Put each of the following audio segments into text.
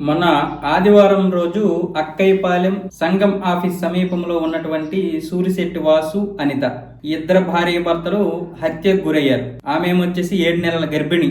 మొన్న ఆదివారం రోజు అక్కైపాలెం సంఘం ఆఫీస్ సమీపంలో ఉన్నటువంటి సూరిశెట్టి వాసు అనిత. ఇద్దరు భార్య భర్తలు హత్యకు గురయ్యారు. ఆమె వచ్చేసి ఏడు నెలల గర్భిణి.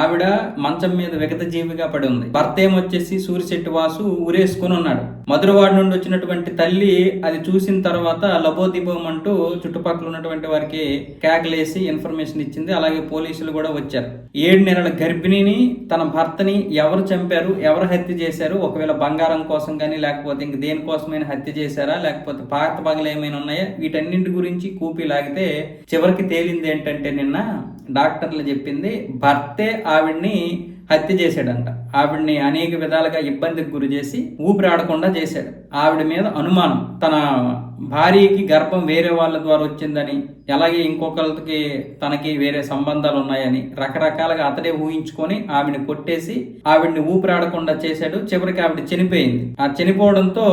ఆవిడ మంచం మీద విగత జీవిగా పడి ఉంది. భర్త ఏమొచ్చేసి సూరిశెట్టి వాసు ఊరేసుకుని ఉన్నాడు. మధురవాడ నుండి వచ్చినటువంటి తల్లి అది చూసిన తర్వాత లబోదిబోం అంటూ చుట్టుపక్కల ఉన్నటువంటి వారికి కేకలేసి ఇన్ఫర్మేషన్ ఇచ్చింది. అలాగే పోలీసులు కూడా వచ్చారు. ఏడు నెలల గర్భిణిని తన భర్తని ఎవరు చంపారు ఎవరు హత్య చేశారు ఒకవేళ బంగారం కోసం కానీ లేకపోతే ఇంక దేనికోసమైనా హత్య చేశారా లేకపోతే పాత పగలు ఏమైనా ఉన్నాయా వీటన్నింటి గురించి కూపి లాగితే చివరికి తేలింది ఏంటంటే నిన్న డాక్టర్లు చెప్పింది భర్తే ఆవిడ్ని హత్య చేశాడంట. ఆవిడ్ని అనేక విధాలుగా ఇబ్బందికి గురి చేసి ఊపిరాడకుండా చేశాడు. ఆవిడ మీద అనుమానం. తన భార్యకి గర్భం వేరే వాళ్ళ ద్వారా వచ్చిందని అలాగే ఇంకొకరికి తనకి వేరే సంబంధాలు ఉన్నాయని రకరకాలుగా అతడే ఊహించుకొని ఆవిడని కొట్టేసి ఆవిడ్ని ఊపిరాడకుండా చేశాడు. చివరికి ఆవిడ చనిపోయింది. ఆ చనిపోవడంతో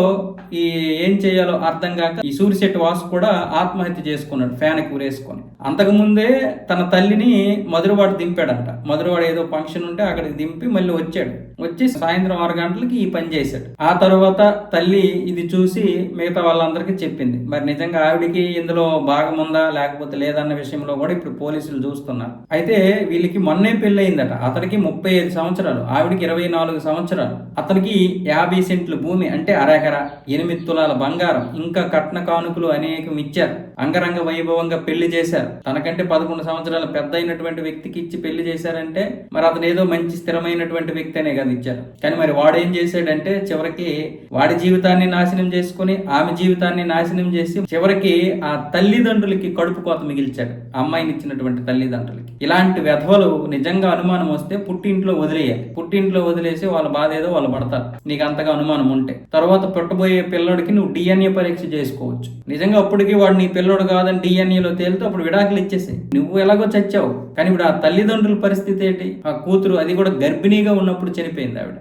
ఈ ఏం చేయాలో అర్థం కాక ఈ సూర్యశెట్టి వాసు కూడా ఆత్మహత్య చేసుకున్నాడు ఫ్యాన్కి ఊరేసుకొని. అంతకుముందే తన తల్లిని మధురవాడు దింపాడంట. మధురవాడు ఏదో ఫంక్షన్ ఉంటే అక్కడ అక్కడికి దింపి మళ్ళీ వచ్చాడు. వచ్చి సాయంత్రం ఆరు గంటలకి ఈ పని చేశాడు. ఆ తర్వాత తల్లి ఇది చూసి మిగతా వాళ్ళందరికీ చెప్పింది. మరి నిజంగా ఆవిడికి ఇందులో భాగం ఉందా లేకపోతే లేదన్న విషయంలో కూడా ఇప్పుడు పోలీసులు చూస్తున్నారు. అయితే వీళ్ళకి మొన్నే పెళ్ళయిందట. అతనికి ముప్పై ఐదు సంవత్సరాలు. ఆవిడికి ఇరవై నాలుగు సంవత్సరాలు. అతనికి యాభై సెంట్లు భూమి అంటే అరెకర ఎనిమిది తులాల బంగారం ఇంకా కట్న కానుకలు అనేకం ఇచ్చారు. అంగరంగ వైభవంగా పెళ్ళి చేశారు. తనకంటే పదకొండు సంవత్సరాల పెద్ద అయినటువంటి వ్యక్తికి ఇచ్చి పెళ్ళి చేశారంటే మరి అతను ఏదో మంచి స్థిరమైనటువంటి వ్యక్తి అనే కదా ఇచ్చారు. కానీ మరి వాడు ఏం చేశాడంటే చివరికి వాడి జీవితాన్ని నాశనం చేసుకుని ఆమె జీవితాన్ని నాశనం చేసి చివరికి ఆ తల్లిదండ్రులకి కడుపు కోత మిగిల్చాడు. అమ్మాయిని ఇచ్చినటువంటి తల్లిదండ్రులకి. ఇలాంటి వ్యధవలు నిజంగా అనుమానం వస్తే పుట్టింట్లో వదిలేయాలి. పుట్టింట్లో వదిలేసి వాళ్ళ బాధ ఏదో వాళ్ళు పడతారు. నీకు అంతగా అనుమానం ఉంటే. తర్వాత పుట్టబోయే పిల్లోడికి నువ్వు డిఎన్ఏ పరీక్ష చేసుకోవచ్చు. నిజంగా అప్పటికి వాడు నీ పిల్లోడు కాదని డిఎన్ఏలో తేలితే అప్పుడు విడాకులు ఇచ్చేసాయి. నువ్వు ఎలాగో చచ్చావు. కానీ ఇప్పుడు ఆ తల్లిదండ్రుల పరిస్థితి ఏంటి? ఆ కూతురు అది కూడా గర్భిణీగా ఉన్నప్పుడు చనిపోయింది ఆవిడ.